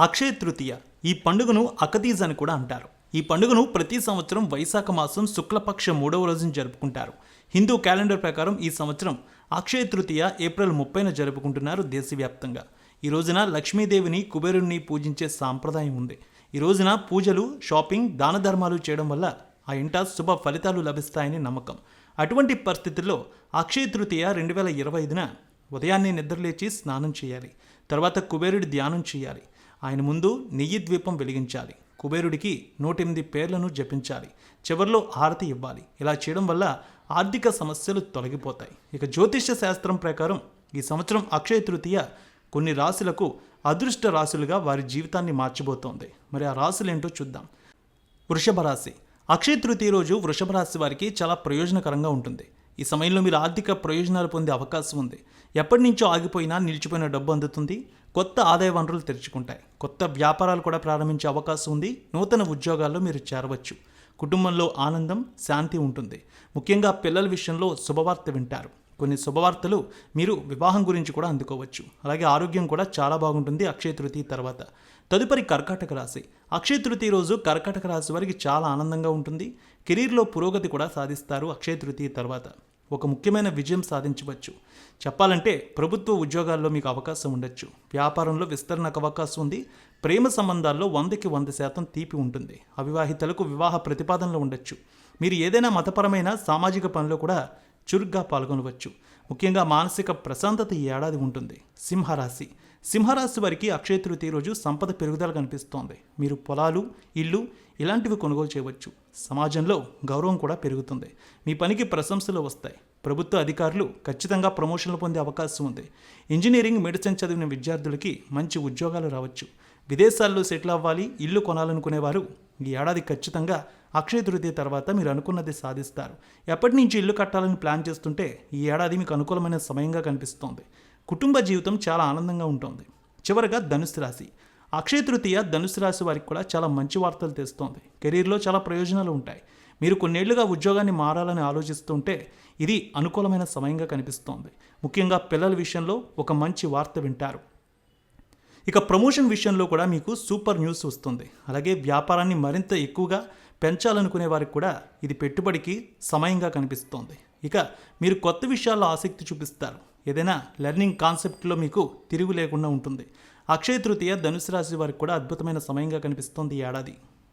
అక్షయ తృతీయ. ఈ పండుగను అకతీజ్ అని కూడా అంటారు. ఈ పండుగను ప్రతి సంవత్సరం వైశాఖ మాసం శుక్లపక్ష మూడవ రోజున జరుపుకుంటారు. హిందూ క్యాలెండర్ ప్రకారం ఈ సంవత్సరం అక్షయ తృతీయ ఏప్రిల్ ముప్పైన జరుపుకుంటున్నారు దేశవ్యాప్తంగా. ఈ రోజున లక్ష్మీదేవిని కుబేరుణ్ణి పూజించే సాంప్రదాయం ఉంది. ఈ రోజున పూజలు షాపింగ్ దాన ధర్మాలు చేయడం వల్ల ఆ ఇంట శుభ ఫలితాలు లభిస్తాయని నమ్మకం. అటువంటి పరిస్థితుల్లో అక్షయ తృతీయ రెండు వేల ఇరవై ఐదున ఉదయాన్నే నిద్రలేచి స్నానం చేయాలి. తర్వాత కుబేరుడి ధ్యానం చేయాలి. ఆయన ముందు నెయ్యి ద్వీపం వెలిగించాలి. కుబేరుడికి నూటెనిమిది పేర్లను జపించాలి. చివరిలో హారతి ఇవ్వాలి. ఇలా చేయడం వల్ల ఆర్థిక సమస్యలు తొలగిపోతాయి. ఇక జ్యోతిష్య శాస్త్రం ప్రకారం ఈ సంవత్సరం అక్షయ తృతీయ కొన్ని రాశులకు అదృష్ట రాశులుగా వారి జీవితాన్ని మార్చిపోతోంది మరి ఆ రాశులు ఏంటో చూద్దాం. వృషభ రాశి. అక్షయ తృతీయ రోజు వృషభ రాశి వారికి చాలా ప్రయోజనకరంగా ఉంటుంది. ఈ సమయంలో మీరు ఆర్థిక ప్రయోజనాలు పొందే అవకాశం ఉంది. ఎప్పటి నుంచో ఆగిపోయినా నిలిచిపోయిన డబ్బు అందుతుంది. కొత్త ఆదాయ వనరులు తెరుచుకుంటాయి. కొత్త వ్యాపారాలు కూడా ప్రారంభించే అవకాశం ఉంది. నూతన ఉద్యోగాల్లో మీరు చేరవచ్చు. కుటుంబంలో ఆనందం శాంతి ఉంటుంది. ముఖ్యంగా పిల్లల విషయంలో శుభవార్త వింటారు. కొన్ని శుభవార్తలు మీరు వివాహం గురించి కూడా అందుకోవచ్చు. అలాగే ఆరోగ్యం కూడా చాలా బాగుంటుంది అక్షయ తృతీయ తర్వాత. తదుపరి కర్కాటక రాశి. అక్షయ తృతీయ రోజు కర్కాటక రాశి వారికి చాలా ఆనందంగా ఉంటుంది. కెరీర్లో పురోగతి కూడా సాధిస్తారు అక్షయ తృతీయ తర్వాత. ఒక ముఖ్యమైన విజయం సాధించవచ్చు. చెప్పాలంటే ప్రభుత్వ ఉద్యోగాల్లో మీకు అవకాశం ఉండొచ్చు. వ్యాపారంలో విస్తరణకు అవకాశం ఉంది. ప్రేమ సంబంధాల్లో వందకి వంద శాతం తీపి ఉంటుంది. అవివాహితలకు వివాహ ప్రతిపాదనలు ఉండొచ్చు. మీరు ఏదైనా మతపరమైన సామాజిక పనిలో కూడా చురుగ్గా పాల్గొనవచ్చు. ముఖ్యంగా మానసిక ప్రశాంతత ఈ ఏడాది ఉంటుంది. సింహరాశి. సింహరాశి వారికి అక్షయ తృతీయ రోజు సంపద పెరుగుదల కనిపిస్తోంది. మీరు పొలాలు ఇల్లు ఇలాంటివి కొనుగోలు చేయవచ్చు. సమాజంలో గౌరవం కూడా పెరుగుతుంది. మీ పనికి ప్రశంసలు వస్తాయి. ప్రభుత్వ అధికారులు ఖచ్చితంగా ప్రమోషన్లు పొందే అవకాశం ఉంది. ఇంజనీరింగ్ మెడిసిన్ చదివిన విద్యార్థులకి మంచి ఉద్యోగాలు రావచ్చు. విదేశాల్లో సెటిల్ అవ్వాలి ఇల్లు కొనాలనుకునేవారు ఈ ఏడాది ఖచ్చితంగా అక్షయ తృతీయ తర్వాత మీరు అనుకున్నది సాధిస్తారు. ఎప్పటి నుంచి ఇల్లు కట్టాలని ప్లాన్ చేస్తుంటే ఈ ఏడాది మీకు అనుకూలమైన సమయంగా కనిపిస్తోంది. కుటుంబ జీవితం చాలా ఆనందంగా ఉంటుంది. చివరగా ధనుసు రాశి. అక్షయ తృతీయ ధనుసు రాశి వారికి కూడా చాలా మంచి వార్తలు తెస్తోంది. కెరీర్లో చాలా ప్రయోజనాలు ఉంటాయి. మీరు కొన్నేళ్ళుగా ఉద్యోగాన్ని మారాలని ఆలోచిస్తుంటే ఇది అనుకూలమైన సమయంగా కనిపిస్తోంది. ముఖ్యంగా పిల్లల విషయంలో ఒక మంచి వార్త వింటారు. ఇక ప్రమోషన్ విషయంలో కూడా మీకు సూపర్ న్యూస్ వస్తుంది. అలాగే వ్యాపారాన్ని మరింత ఎక్కువగా పెంచాలనుకునే వారికి కూడా ఇది పెట్టుబడికి సమయంగా కనిపిస్తోంది. ఇక మీరు కొత్త విషయాల్లో ఆసక్తి చూపిస్తారు. ఏదైనా లెర్నింగ్ కాన్సెప్ట్లో మీకు తిరుగు లేకుండా ఉంటుంది. అక్షయ తృతీయ ధనుసు రాశి వారికి కూడా అద్భుతమైన సమయంగా కనిపిస్తోంది ఈ ఏడాది.